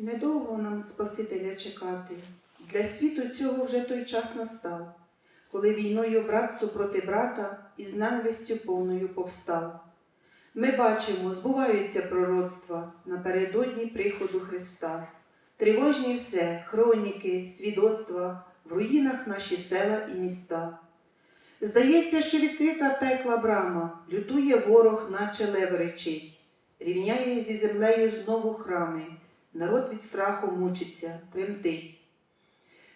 Недовго нам Спасителя чекати. Для світу цього вже той час настав, коли війною брат супроти брата і з ненавистю повною повстав. Ми бачимо, збуваються пророцтва напередодні приходу Христа. Тривожні все, хроніки, свідоцтва, в руїнах наші села і міста. Здається, що відкрита пекла брама, лютує ворог, наче лев речить, рівняє зі землею знову храми, народ від страху мучиться, тремтить.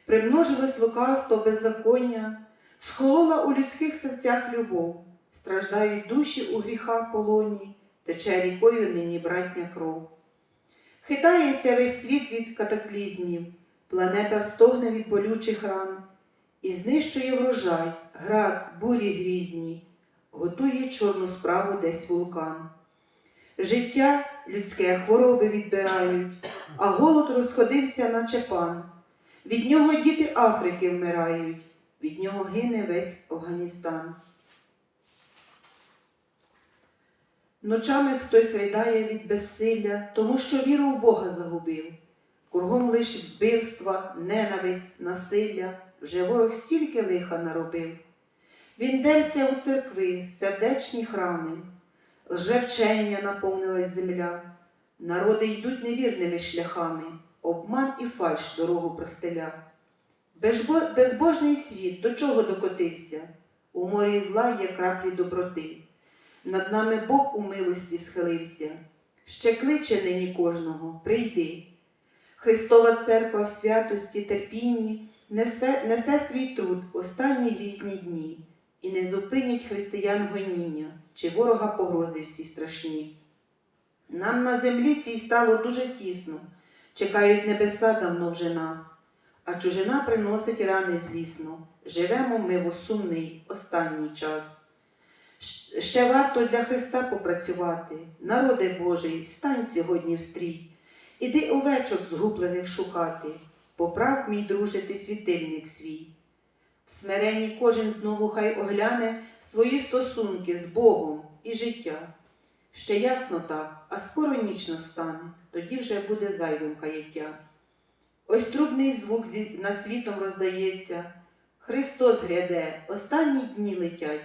Примножилось лукавство беззаконня, схолола у людських серцях любов, страждають душі у гріхах полоні, тече рікою нині братня кров. Хитається весь світ від катаклізмів, планета стогне від болючих ран, і знищує врожай, град, бурі грізні, готує чорну справу десь вулкан. Життя людське хвороби відбирають, а голод розходився, наче пан. Від нього діти Африки вмирають, від нього гине весь Афганістан. Ночами хтось ридає від безсилля, тому що віру в Бога загубив. Кругом лиш вбивства, ненависть, насилля, вже ворог стільки лиха наробив. Він дерся у церкви, сердечні храми, лжевчення наповнилась земля, народи йдуть невірними шляхами, обман і фальш дорогу простеля. Безбо- Безбожний світ до чого докотився? У морі зла є краплі доброти. Над нами Бог у милості схилився, ще кличе нині кожного, прийди. Христова церква в святості терпінні несе, несе свій труд останні різні дні, і не зупинять християн гоніння чи ворога погрози всі страшні. Нам на землі цій стало дуже тісно, чекають небеса давно вже нас, а чужина приносить рани злісно, живемо ми в сумний останній час. Ще варто для Христа попрацювати, народи Божий, стань сьогодні в стрій. Іди овечок згублених шукати, поправ, мій друже, ти світильник свій. В смиренні кожен знову хай огляне свої стосунки з Богом і життя. Ще ясно так, а скоро ніч настане, тоді вже буде зайвим каяття. Ось трубний звук над світом роздається. Христос гряде, останні дні летять.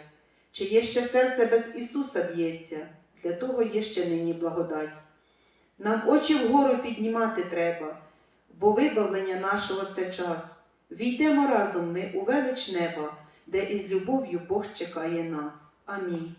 Чи є ще серце без Ісуса б'ється, для того є ще нині благодать. Нам очі вгору піднімати треба, бо вибавлення нашого це час. Війдемо разом ми у велич неба, де із любов'ю Бог чекає нас. Амінь.